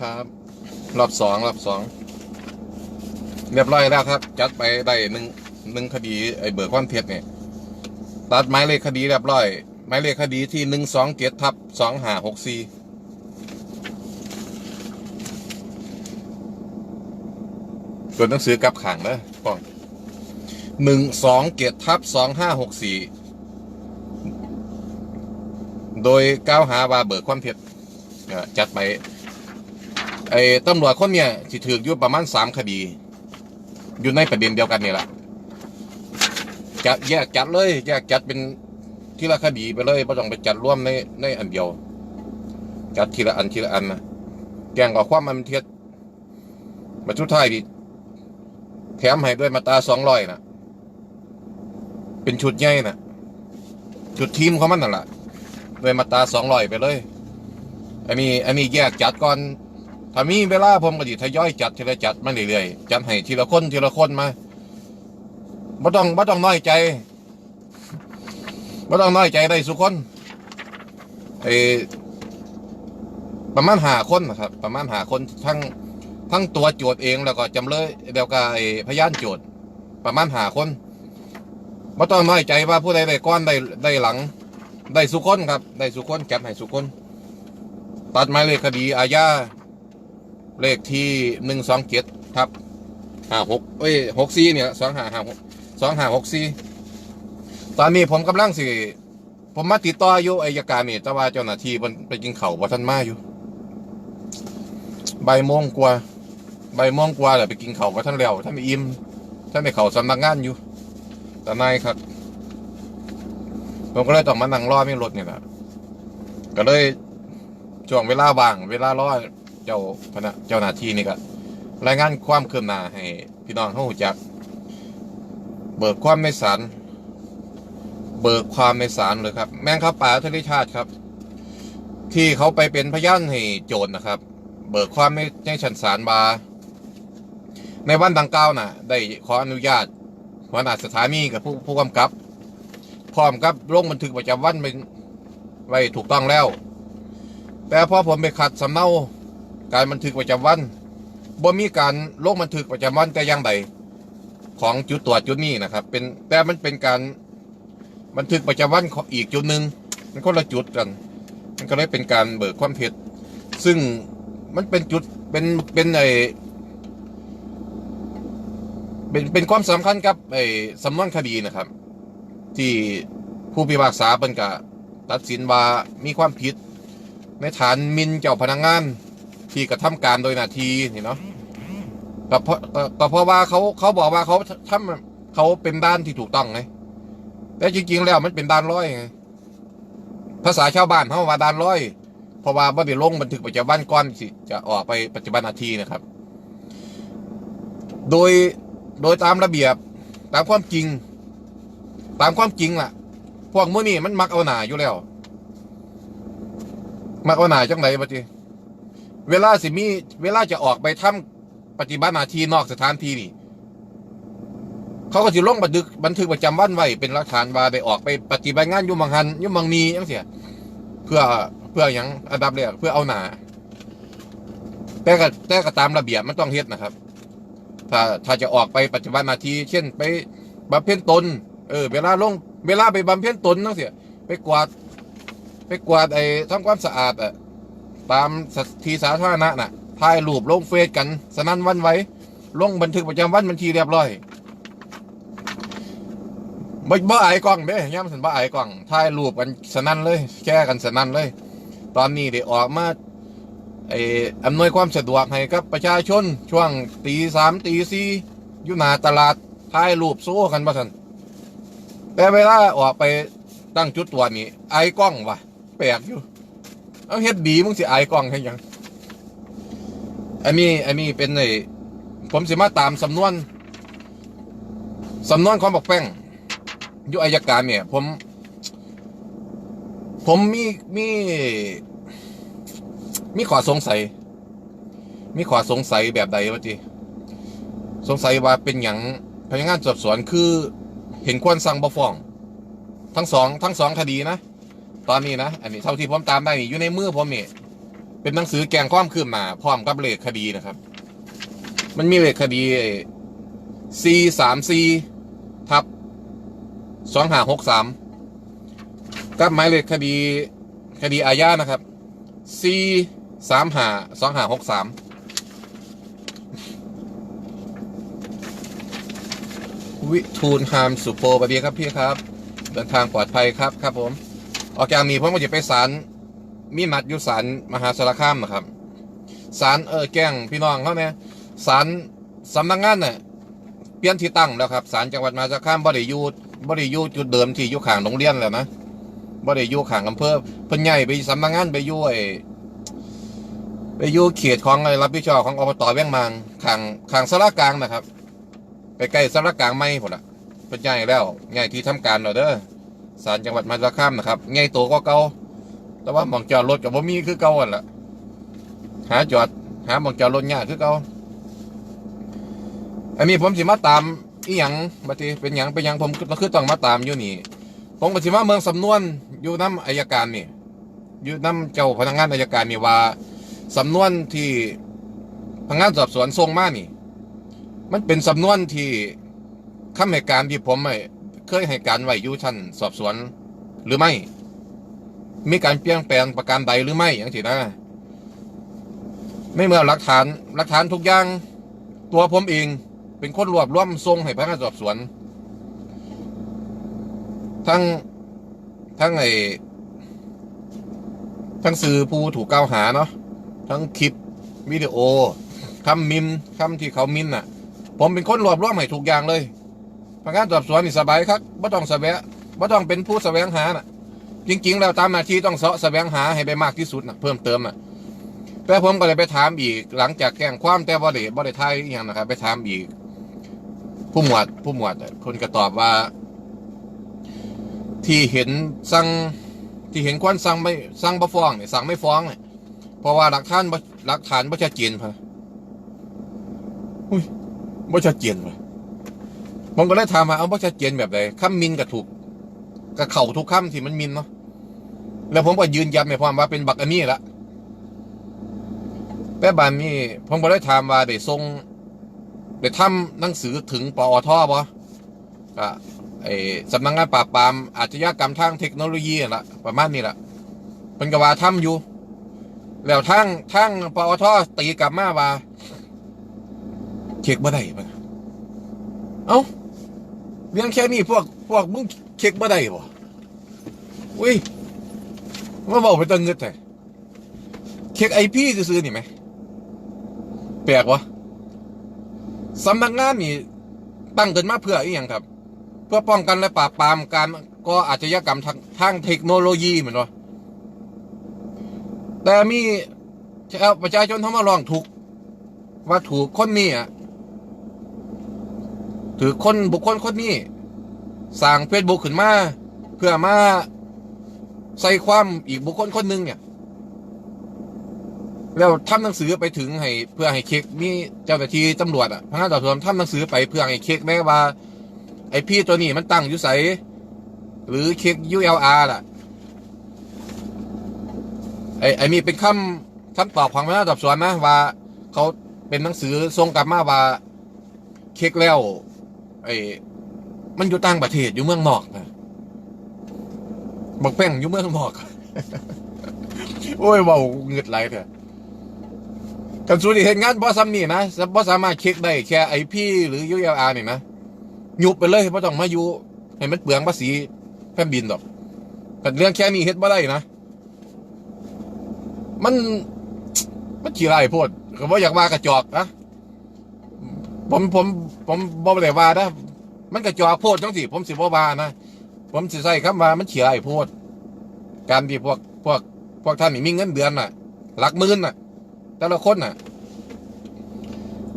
ครับ รอบสองรอบสองเรียบร้อยแล้วครับ จัดไปได้หนึ่งหนึ่งคดีไอ้เบิกความเท็จเนี่ยตัดหมายเลขคดีเรียบร้อยหมายเลขคดีที่หนึ่งสองเจ็ดทับสองห้าหกสี่ตัวหนังสือกลับขังนะป้องหนึ่งสองเจ็ดทับสองห้าหกสี่โดยกล่าวหาว่าเบิกความเท็จจัดไป ไอ้ตำรวจคนเนี่ยสิถืออยู่ประมาณสามคดี อยู่ในประเด็นเดียวกันนี่แหละจะแยกจัดเลยแยกจัดเป็นทีละคดีไปเลยไม่ต้องไปจัดร่วมในในอันเดียว จัดทีละอันทีละอันนะแกงกับความมันเทียดมาชุดท้ายดิแถมให้ด้วยมาตาสองร้อยนะเป็นชุดใหญ่นะชุดทีมเของมันนั่นแหละด้วยมาตาสองร้อยไปเลยอันนี้อันนี้แยกจัดก่อน ถ้ามีเวลาผมก็สิทยอยจัดทีละจัดมาเรื่อยๆจัดให้ทีละคนทีละคนมาบ่ต้องบ่ต้องน้อยใจบ่ต้องน้อยใจได้สุคนไอประมาณหาคนนะครับ ประมาณหาคนทั้งทั้งตัวโจทย์เองแล้วก็จำเลยเดียวกับไอพยานโจทย์ ประมาณหาคนบ่ต้องน้อยใจว่าผู้ใดได้ก้อนได้ได้หลัง ได้สุคนครับ ได้สุคนแก็บให้สุคนตัดหมายเลขคดีอาญา เลขที่หนึ่งสองเจ็ดทับห้าหกเอ้ยหกสี่เนี่ยสองห้าห้าหกสองห้าหกสี่ตอนนี้ผมกำลังสิผมมาติดต่ออยู่อายการนี่แต่ว่าเจ้าหน้าที่มันไปกินเข่าวบ่ทันมาอยู่ใบายโมงกว่าใบายโมงกว่าแหละไปกินเข่าวบ่ท่านแล้วท่านไม่อิ่มท่านไปเข่าสำนักงานอยู่แต่นายครับผมก็เลยต้องมานั่งรอไม่รถนี่แหละก็เลยช่วงเวลาว่าง เวลารอ เจ้าพนักเจ้าหน้าที่นี่ก็รายงานความคืบหน้าให้พี่น้องเขารู้จัก เบิกความในศาลเบิกความในศาลเลยครับ แมงครับป่าทะเลชาติครับ ที่เขาไปเป็นพยานให้โจทนะครับ เบิกความในในชั้นศาลบาในวันดังกล่าวน่ะ ได้ขออนุญาตหัวหน้าสถานีกับผู้ผู้กำกับ พร้อมกับลงบันทึกประจำวันเป็นไว้ถูกต้องแล้ว แต่พอผมไปขัดสำเนา การบันทึกประจำวันบ่มีการลงบันทึกประจำวันแต่อย่างใดของจุดตรวจจุดนี้นะครับ เป็นแต่มันเป็นการบันทึกประจำวันของอีกจุดหนึ่งมันคนละจุดกัน มันก็เลยเป็นการเบิกความเท็จซึ่งมันเป็นจุดเป็นเป็นไอเป็นเป็นความสำคัญกับไอสำนวนคดีนะครับ ที่ผู้พิพากษาเป็นกะตัดสินว่ามีความผิดในฐานมินเจ้าพนักงาน ที่กระทำการโดยหนาทีนี่เนาะแต่เพราะแต่แต่เพราะว่าเขาเขาบอกว่าเขาทำเขาเป็นด้านที่ถูกต้องไงแต่จริงๆแล้วมันเป็นด้านร้อยไงภาษาชาวบ้านเขาว่าด้านร้อย เพราะว่าบ่ได้ลงบันทึกประจำวันก่อนสิจะออกไปปัจจุบันนาทีนะครับ โดยโดยตามระเบียบตามความจริง ตามความจริงล่ะ พวกมื้อนี้มันมักเอาหนาอยู่แล้ว มักเอาหนาจังไหนบัดนี้ เวลาสิมีเวลาจะออกไปทำปฏิบัติหน้าที่นอกสถานที่นี่ เขาก็สิลงบันทึกบันทึกประจำวันไว้เป็นหลักฐานว่าได้ออกไปปฏิบัติงานยู่มังหันยู่มังนีจังเสียเพื่อเพื่ออย่างอันดับแรกเพื่อเอาหนาแต่ก็แต่ก็ตามระเบียบมันต้องเฮ็ดนะครับ ถ้าถ้าจะออกไปปฏิบัติหน้าที่เช่นไปบำเพ็ญตน เออ เวลาลง เวลาไปบำเพ็ญตนจังเสียไปกวาด ไปกวาดไอ้ทำความสะอาดอะ ตามสทีสาธารณะน่ะถ่ายรูปลงเฟซกัน สนั่นวันไว้ ลงบันทึกประจำวันบัญชีเรียบร้อยบ่บ่อายกล้องเด้ย่ามสันบ่ไอายกล้องถ่ายรูปกันสนั่นเลยแชร์กันสนั่นเลย ตอนนี้ได้ออกมาไอ้อำนวยความสะดวกให้กับประชาชน ช่วงตีสามตีสี่อยู่หน้าตลาดถ่ายรูปโซ่กันบ่สันแต่เวลาออกไปตั้งจุดตรวนี่อายกล้องวะแปลกอยู่ เอาเฮ็ดดีมึงสิอายกล้องให้ยัง อันนี้อันนี้เป็นไอ้ผมสิมาตามสำนวนสำนวนของบอกแป้งยู่อายการเนี่ย ผม ผมมีมีมีขอสงสัย มีขอสงสัยแบบใดวะจีสงสัยว่าเป็นอย่างพนักงานสอบสวนคือ เห็นควรสั่งบ่ฟ้อง ทั้งสอง ทั้งสองคดีนะ ตอนนี้นะ อันนี้เท่าที่ผมตามได้นี่อยู่ในมือผมนี่เป็นหนังสือแกงความคืบหน้าพร้อมกับเลขคดีนะครับ มันมีเลขคดี C สาม C ทับสองห้าหกสามกับหมายเลขคดีคดีอาญานะครับ C สามห้าสองห้าหกสามวิทูลฮามสุโปสวัสดีครับพี่ครับ เดินทางปลอดภัยครับครับผม ออกจากนี้ผมก็จะไปศาลมีนัดอยู่ศาลมหาสารคามนะครับศาลเออแก้งพี่น้องเขาเนี่ยศาลสำนักงานเนี่ยเปลี่ยนที่ตั้งแล้วครับศาลจังหวัดมหาสารคามบ่ได้อยู่บ่ได้อยู่จุดเดิมที่อยู่ข้างโรงเรียนแล้วนะบ่ได้อยู่ข้างอำเภอเพิ่นใหญ่ไปสำนักงานไปยู่ไอไปอยู่เขตของไอ้รับผิดชอบของอบตเวียงมางข้างข้างสารกลางนะครับ ไปใกล้สารกลางไม่พุ่นละเพิ่นใหญ่แล้วใหญ่ที่ทำการแล้วเด้อ ศาลจังหวัดมหาสารคามนะครับใหญ่โตก็เก่าแต่ว่าหมองจอดรถกับบ่มีคือเก่าอันละหาจอดหาหมองจอดรถยากคือเก่าอันนี้ผมสิมาตามอีหยังบัดนี้เป็นหยังเป็นหยังผมก็คือต้องมาตามอยู่นี่ผมก็สิมาเมืองสำนวนอยู่น้ำอายการนี่อยู่น้ำเจ้าพนักงานอายการนี่ว่าสำนวนที่พนักงานสอบสวนส่งมานี่ มันเป็นสำนวนที่คำให้การที่ผมไอ้ เคยให้การไว้อยู่ชั้นสอบสวนหรือไม่ มีการเปลี่ยนแปลงประการใดหรือไม่อย่างที่นะไม่เมื่อหลักฐานหลักฐานทุกอย่าง ตัวผมเอง เป็นคนรวบรวมส่งให้พนักงานสอบสวน ทั้งทั้งไอ้ทั้งสื่อผู้ถูกกล่าวหาเนาะทั้งคลิปวิดีโอคำมิมคำที่เขามินน่ะ ผมเป็นคนรวบรวมให้ทุกอย่างเลย พนักงานสอบสวนนี่สบายครับไม่ต้องแสวงไม่ต้องเป็นผู้แสวงหาน่ะ จริง ๆ แล้วตามหน้าที่ต้องเสาะแสวงหาให้ไปมากที่สุดน่ะเพิ่มเติมน่ะแต่ผมก็เลยไปถามอีกหลังจากแก้งความแต่บ่ได้บ่ได้ทายอหย่างนะครับ ไปถามอีก ผู้หมวดผู้หมวดคนก็ตอบว่า ที่เห็นสั่งที่เห็นควรสั่งไม่สั่งบ่ฟ้องเนี่ยสั่งไม่ฟ้องเนี่ยเพราะว่าหลักฐานบ่หลักฐานบ่ชัดเจนพะอุ้ยบ่ชัดเจนพะ ผมก็เลยถามว่าเอาว่าชัดเจนแบบไหนคำมินกับถูกกับเข่าทุกคำที่มันมินเนาะแล้วผมก็ยืนยันในความว่าเป็นบักอันนี้ละแต่บานนี้ผมก็เลยถามว่าได้ส่งได้ทำหนังสือถึงปอทบ่ก็ไอสำนักงานปราบปรามอาชญากรรมทางเทคโนโลยีนั่นละประมาณนี้ละเป็นกว่าทำอยู่ แล้วทางทางปอทตีกลับมาว่าเช็คบ่ได้ปะเอ้า เรื่องแค่นี้พวกพวกมึงเช็คบ่ได้บ่อุ้ยมาบอกไปตั้งเงินแต่เช็คไอพีซื้อๆนี่ไหมแปลกวะสำนักงานนี่ตั้งขึ้นมาเพื่ออีหยังครับ เพื่อป้องกันและปราบปรามการก่ออาชญากรรมทางทางเทคโนโลยีเหมือนวะแต่มีชาวประชาชนเขามาร้องถูกว่าถูกคนนี้อะ ถือคนบุคคลคนนี้สร้างเฟซบุ๊กขึ้นมาเพื่อมาใส่ความอีกบุคคลคนหนึ่งเนี่ย แล้วทำหนังสือไปถึงให้เพื่อให้เช็คมีเจ้าหน้าที่ตำรวจอะพนักงานสอบสวนทำหนังสือไปเพื่อให้เช็คแม้ว่า ไอพี่ตัวนี้มันตั้งอยู่ใสหรือเช็ค ULR ล่ะไอไอนี่เป็นคำคำตอบของพนักงานสอบสวนนะว่า เขาเป็นหนังสือส่งกลับมาว่าเช็คแล้ว ไอ้มันอยู่ต่างประเทศอยู่เมืองนอกนะบอกแป้งอยู่เมืองนอก โอ้ยเบาเงืดไหลเถอะกันสูดีเห็นงานบอซัมนี่นะบอสามารถเช็คได้แค่ไอพี่หรือ ULR นี่นะยุบไปเลยเพราะต้องมาอยู่ให้มันเปลืองภาษีแผ่นดินดอกแต่เรื่องแค่นี้เฮ็ดบ่ได้นะ มันมันขี้ไรายโพดก็บ่อยากว่ากระจอกนะ ผมผมผมบอกได้ว่านะมันกระจอกโพดจังสิผมสิบว่านะผมสิใส่คำว่ามันเฉียไอ้โพดการที่พวกพวกพวกท่านนี่มีเงินเดือนน่ะ หลักหมื่นน่ะ แต่ละคนน่ะ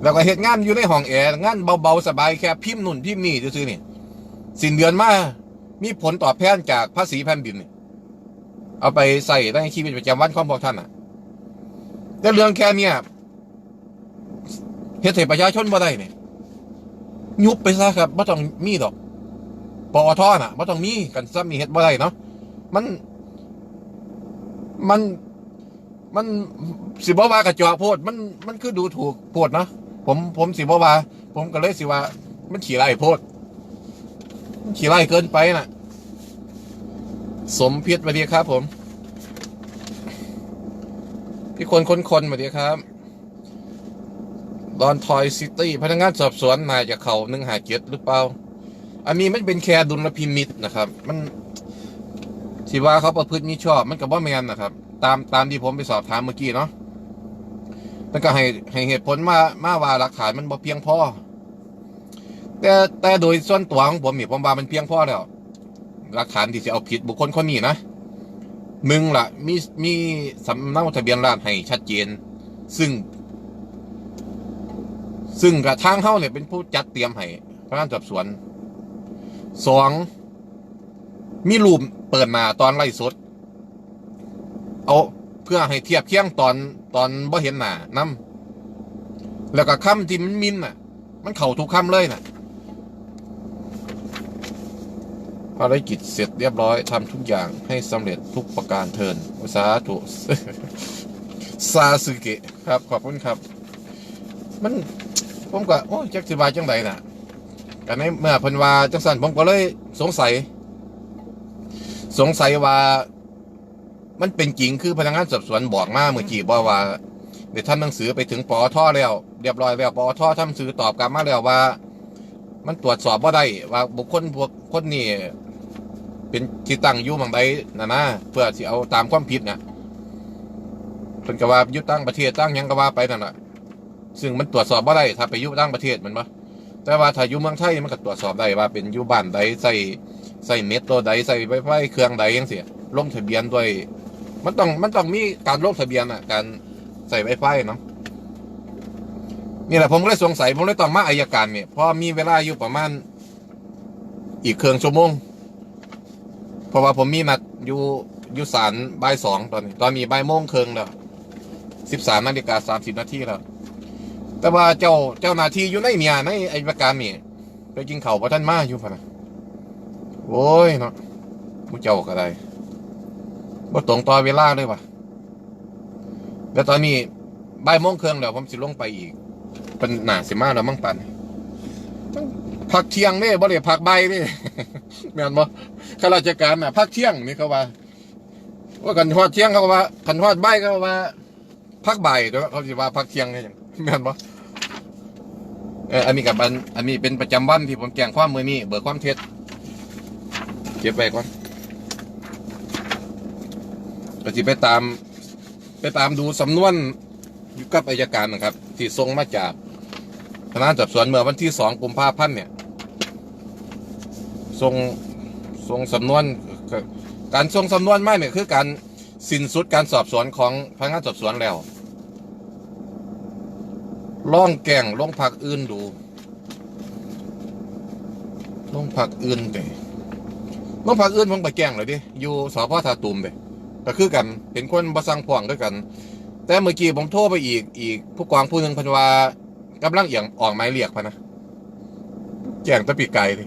แล้วก็เหตุงานอยู่ในห้องแอร์งานเบาๆสบายแค่พิมพ์นุ่นพิมพ์นี่ซื่อนี่สินเดือนมามีผลตอบแทนจากภาษีแผ่นดินนี่เอาไปใส่ในชีวิตประจำวันของพวกท่านน่ะแต่เรื่องแค่เนี้ย เฮ็ดให้ประชาชนบ่ได้เนี่ยยุบไปซะครับบ่ต้องมีดอกปอทอน่ะบ่ต้องมีกันซ้ำนี่เฮ็ดบ่ได้เนาะมัน มัน มันสิบ่ว่ากระจอกโพด มันมันคือดูถูกโพดเนาะผมผมสิบ่ว่า ผมก็เลยสิว่า มันขี่ไล่โพดขี่ไล่เกินไปน่ะ สมพิษมาดีครับ ผม พี่คนคนคนมาดีครับ ดอนทอยซิตี้พนักงานสอบสวนนายจะเขาหนึ่งหาเจ็ดหรือเปล่า อันนี้มันเป็นแค่ดุลพินิษนะครับ มันที่ว่าเขาประพฤติมิชอบมันกับว่าแมนนะครับ ตามตามที่ผมไปสอบถามเมื่อกี้เนาะมันก็ให้ให้เหตุผลมามาว่าหลักฐานมันบ่เพียงพอแต่แต่โดยส่วนตัวของผมนี่ผมว่ามันเพียงพอแล้วหลักฐานที่จะเอาผิดบุคคลคนนี้นะหนึ่งละมีมีสำเนาทะเบียนราษฎร์ให้ชัดเจน ซึ่ง ซึ่งกระทางเฮาเนี่ยเป็นผู้จัดเตรียมให้พนักงานสอบสวนสองมีรูปเปิดหน้าตอนไล่สด เอาเพื่อให้เทียบเคียงตอนตอนบ่เห็นหน้านํแล้วก็คำที่มันมินน่ะ มันเข่าทุกคำเลยน่ะภารกิจเสร็จเรียบร้อยทำทุกอย่างให้สำเร็จทุกประการเทินสาธุซาสึเกะครับ ขอบคุณครับ มัน ผมก็โอ้ยจักสิบาจังไดน่ะกันในเมื่อเพิ่นว่าจังสันผมก็เลยสงสัย สงสัยว่า มันเป็นจริงคือพนักงานสอบสวนบอกมาเมื่อกี้บอกว่าได้ทำหนังสือไปถึงปอทแล้ว เรียบร้อยแล้วปอททำหนังสือตอบกลับมาแล้วว่า มันตรวจสอบว่าได้ว่าบุคคลพวกคนนี้เป็นที่ตั้งอยู่หมังใดนะนะเพื่อสิเอาตามความผิดน่ะเพิ่นก็ว่ายู่ตั้งประเทศตั้งยังก็ว่าไปนั่นแหละ ซึ่งมันตรวจสอบว่าได้ถ้าไปยู่ตั้งประเทศแมันปะแต่ว่าถ้าอยู่เมืองไทยมันก็ตรวจสอบได้ว่าเป็นอยู่บ้านใดใส่ใส่เน็ตตัวใดใส่ไฟไฟเครื่องใดยังเสียลงทะเบียนด้วย มันต้องมันต้องมีการลงทะเบียนอะ การใส่ไวไฟเนาะนี่แหละผมก็เลยสงสัยผมเลยต้องมาอายการเนี่ยเพราะมีเวลาอยู่ประมาณอีกเครื่องชั่วโมงเพราะว่าผมมีนัดอยู่อยู่ศาลบ่ายสองตอนนี้ตอนนี้บ่ายโมงเครึ่งแล้วสิบสามนาฬิกาสามสิบนาทีแล้ว แต่ว่าเจ้าเจ้าหน้าที่อยู่ในเนี่ยในไอายการนี่ไปกินเข้าพระท่านมาอยู่พะนะโอ้ยเนาะผู้เจ้าก็ได้บ่ตรงต่อเวลาเลยว่ะแล้วตอนนี้บ่ายโมงครึ่องแล้วผมสิลงไปอีกเป็นหนาสิมาแล้วมั่งปันพักเที่ยงนี่บ่ได้พักใบนี่แม่นบ่ข้าราชการน่ะพักเที่ยงนี่เขาว่า ว่ากันฮอดเที่ยงเขาว่ากันฮอดบ่ายเขาว่าพักใบเด้อเขาสิว่าพักเที่ยงนี่หยังแม่นบ่ เอออันนี้กับอันอันนี้เป็นประจำวันที่ผมแจ้งความมือนี้เบิกความเท็จเก็บไว้ก่อนก็จะไปตาม ไปตามดูสำนวนอยู่กับอายการนะครับ ที่ส่งมาจากพนักงานสอบสวนเมื่อวันที่สองกุมภาพันธ์เนี่ยส่งส่งสำนวนการส่งสำนวนมาเนี่ยคือการสิ้นสุดการสอบสวนของพนักงานสอบสวนแล้ว ล่องแก่งลงพักอื่นดูลงพักอื่นเด้ลงพักอื่นผมไปแก่งเลยดิอยู่สพทาตุมเด้ก็คือกันเป็นคนบสั่งพ่วงด้วยกัน แต่เมื่อกี้ผมโทรไปอีกอีกผู้กองผู้หนึ่งพันวากำลังเอียงออกไม้เรียกพะนะแจ้งตะปีไก่ดิ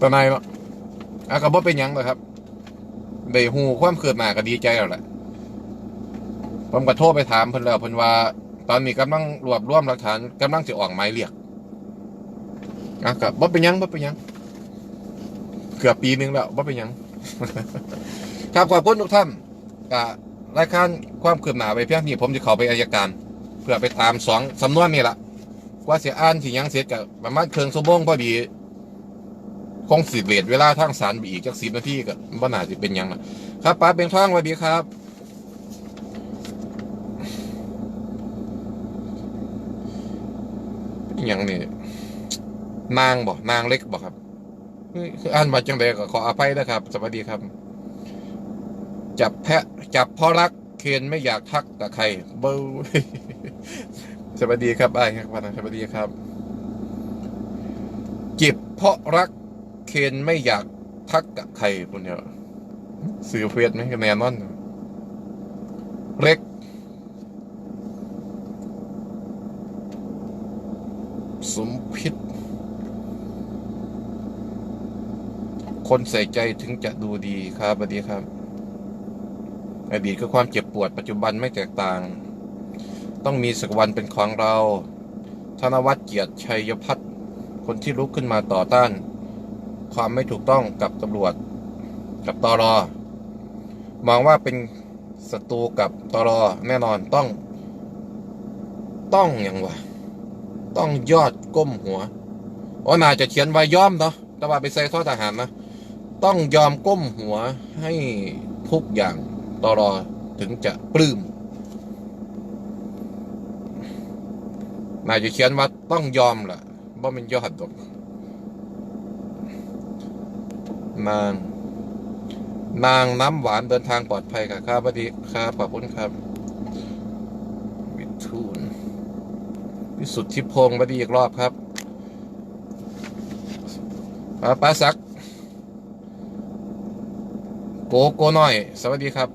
ตอนนายเนาะอะก็บ่เป็นยังเลยครับได้หูความเกิดหน้าก็ดีใจแล้วแหละผมก็โทรไปถามเพิ่นแล้วเพิ่นว่า ตอนนี้กำลังรวบรวมหลักฐานกำลังจะออกหมายเรียกอะก็บ่เป็นยังบ่เป็นยัง เกือบปีหนึงแล้วบ่เป็นยังครับขอบคุณทุกท่านกับรายการความคืบหน้าไปเพียงนี้ผมจะเข้าไปอายการ เพื่อไปตามสองสำนวนนี่ละว่าเสียอ่านสิยังเสร็จกับประมาณเครื่องสมงพอดีคงสิบเวทเวลาทางสารไปอีกจักสิบนาทีก็บ่น่าจะเป็นยังล่ะครับป้าเป็นท่างสวัสดีครับ อย่างนี่นางบอกนางเล็กบอกครับคืออ่านมาจังใดก็ขออภัยนะครับ สวัสดีครับ จับแพะ จับพ่อรักเคนไม่อยากทักกับใครเบอร์สวัสดีครับไอ้ครับสวัสดีครับ จิบเพราะรักเคนไม่อยากทักกับใครคนเดียวสื่อเฟซไหมแนนอน เล็ก สม พิษ คนใส่ใจถึงจะดูดีครับสวัสดีครับ อดีตคือความเจ็บปวดปัจจุบันไม่แตกต่าง ต้องมีสักวันเป็นของเรา ธนวัฒน์เกียรติชัยพัฒน์คนที่ลุกขึ้นมาต่อต้าน ความไม่ถูกต้องกับตำรวจ กับตอรอมองว่าเป็นศัตรูกับตอรอแน่นอนต้อง ต้องอย่างวะ ต้องยอดก้มหัวอ๋อน่าจะเขียนไว้ย่อมเนาะแต่ว่าไปใส่ข้อทหารนะต้องยอมก้มหัวให้ทุกอย่างตอรอถึงจะปลื้มนายจะเขียนว่าต้องยอมล่ะว่ามันยอดดอกนาง นางน้ำหวานเดินทางปลอดภัยค่ะครับสวัสดีครับขอบคุณครับวิทู วิสุทธิพงศ์สวัสดีอีกรอบครับป้าป้าซักโกโกน้อย สวัสดีครับ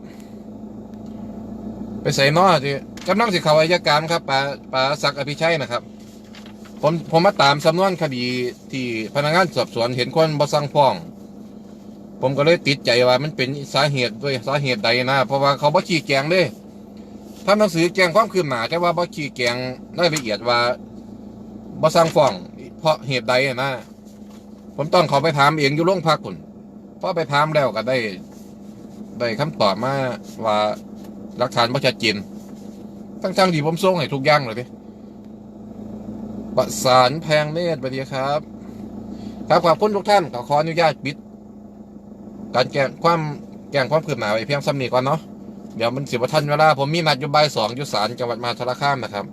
ไปใส่นอที่กำลังสิเขาอายการครับป้าป้าศักอภิชัยนะครับ ผมผมมาตามสำนวนคดีที่พนักงานสอบสวนเห็นคนบ่สั่งฟ้อง ผมก็เลยติดใจว่ามันเป็นสาเหตุด้วยสาเหตุใดนะ เพราะว่าเขาบ่ชี้แจงเด้ ทำหนังสือแจ้งความคืบหน้าแต่ว่าบ่ชี้แจงรายละเอียดว่าบ่สั่งฟ้อง เพราะเหตุใดนะผมต้องเขาไปถามเองอยู่โรงพักคุณพอไปถามแล้วก็ได้ ได้คำตอบมาว่าหลักฐานบ่ชัดเจนทั้งๆที่ผมส่งให้ทุกอย่างเลยดิประสานแพงเนตรสวัสดีครับ ครับขอบคุณทุกท่านขอขออนุญาตปิด การแก้งความแก้งความคืบหน้าไว้เพียงซ้ำนี้ก่อนเนาะ เดี๋ยวมันสิบทันเวลา ผมมีนัดอยู่บ่ายสองอยู่ศาลจังหวัดมหาสารคามนะครับ